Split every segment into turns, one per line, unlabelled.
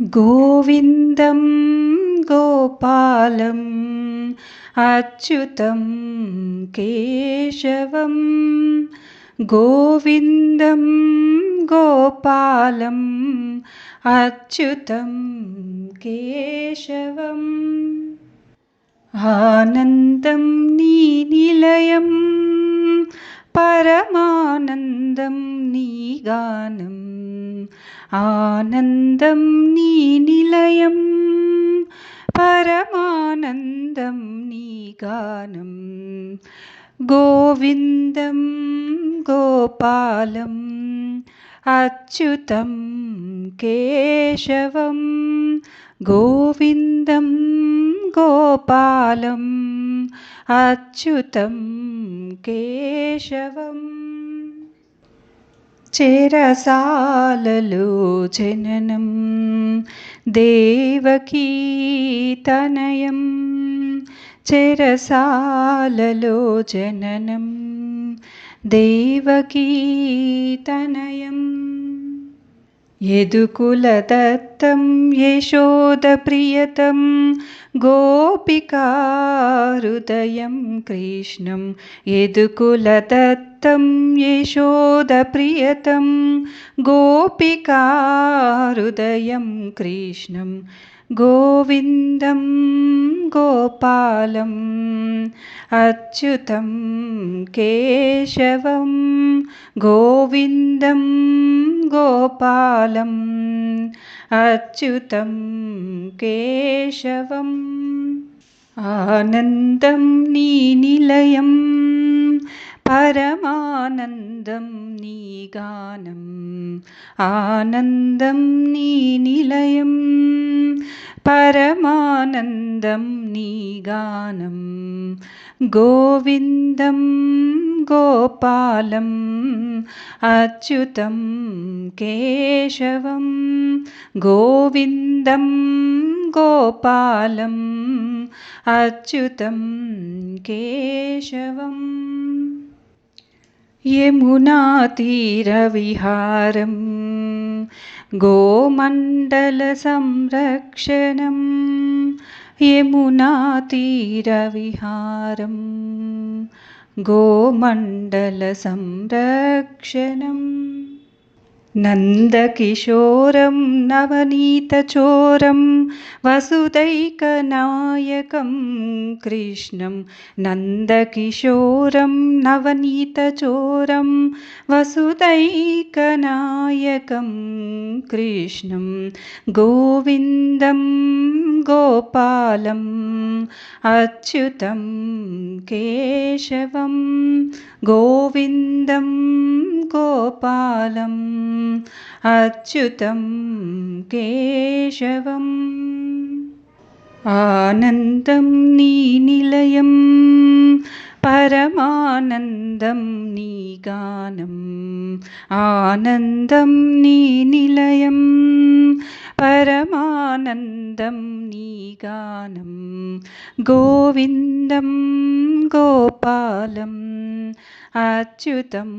गोविन्दं गोपालं अच्युतं केशवं गोविन्दं गोपालम् अच्युतं केशवम्। आनन्दं പരമാനന്ദം നീ ഗാനം ആനന്ദം നീ നിലയം പരമാനന്ദം നീ ഗാനം ഗോവിന്ദം ഗോപാലം അച്യുതം കേശവം ഗോവിന്ദം ഗോപാലം. అచ్యుతం కేశవం. చెరసాలలో జననం దేవకీ తనయం. చెరసాలలో జననం దేవకీ తనయం. यदुकुलदत्तं यशोदप्रियतं गोपिकाहृदयं कृष्णं। यदुकुलदत्तं यशोदप्रियतं गोपिकाहृदयं कृष्णं। गोविन्दं गोपालम् अच्युतं केशवं गोविन्दम् गोपालम् अच्युतं केशवम् आनन्दं नीनिलयं परमानन्दं नीगानम् आनन्दं नीनिलयं പരമാനന്ദം നീഗാനം. ഗോവിന്ദം ഗോപാലം. അച്യുതം കേശവം. ഗോവിന്ദം ഗോപാലം. അച്യുതം കേശവം. യമുനാതീരവിഹാരം. गोमण्डलसंरक्षणं यमुनातीरविहारं गोमण्डलसंरक्षणम् नन्दकिशोरं नवनीतचोरं वसुदैकनायकं कृष्णं नन्दकिशोरं नवनीतचोरं वसुदैकनायकं कृष्णं गोविन्दं गोपालम् अच्युतं केशवं गोविन्दं गोपालम् अच्युतं केशवम् आनन्दं नीनिलयं परमानन्दं नीगानम् आनन्दं नीनिलयं പരമാനന്ദം നീഗാനം ഗോവിന്ദം ഗോപാലം അച്യുതം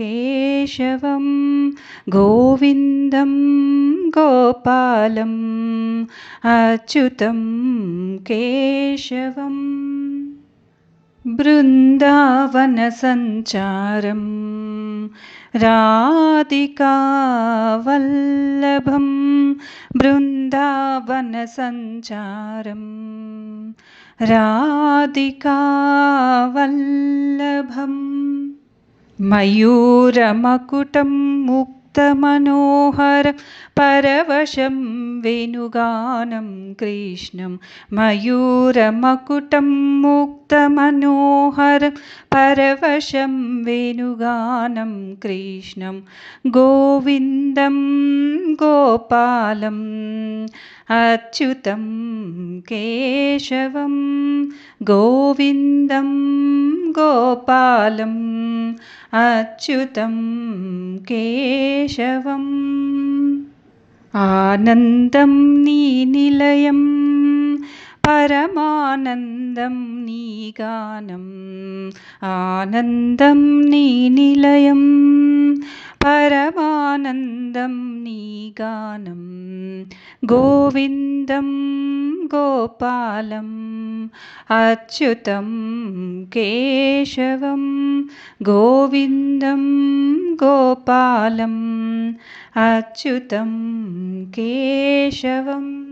കേശവം ഗോവിന്ദം ഗോപാലം അച്യുതം കേശവം. ബൃന്ദാവനസഞ്ചാരം राधिकावल्लभं बृन्दावनसञ्चारं राधिकावल्लभं मयूरमकुटं मुक्तमनोहर परवशं वेणुगानं कृष्णं मयूरमकुटं मुक्तमनोहर परवशं वेणुगानं कृष्णं गोविन्दं गोपालम् अच्युतं केशवं गोविन्दं गोपालम् अच्युतं केशवम् आनन्दं नीनिलयं परमानन्दं नीगानम् आनन्दं नीनिलयं പരമാനന്ദം നീഗാനം. ഗോവിന്ദം ഗോപാലം. അച്യുതം കേശവം. ഗോവിന്ദം ഗോപാലം. അച്യുതം കേശവം.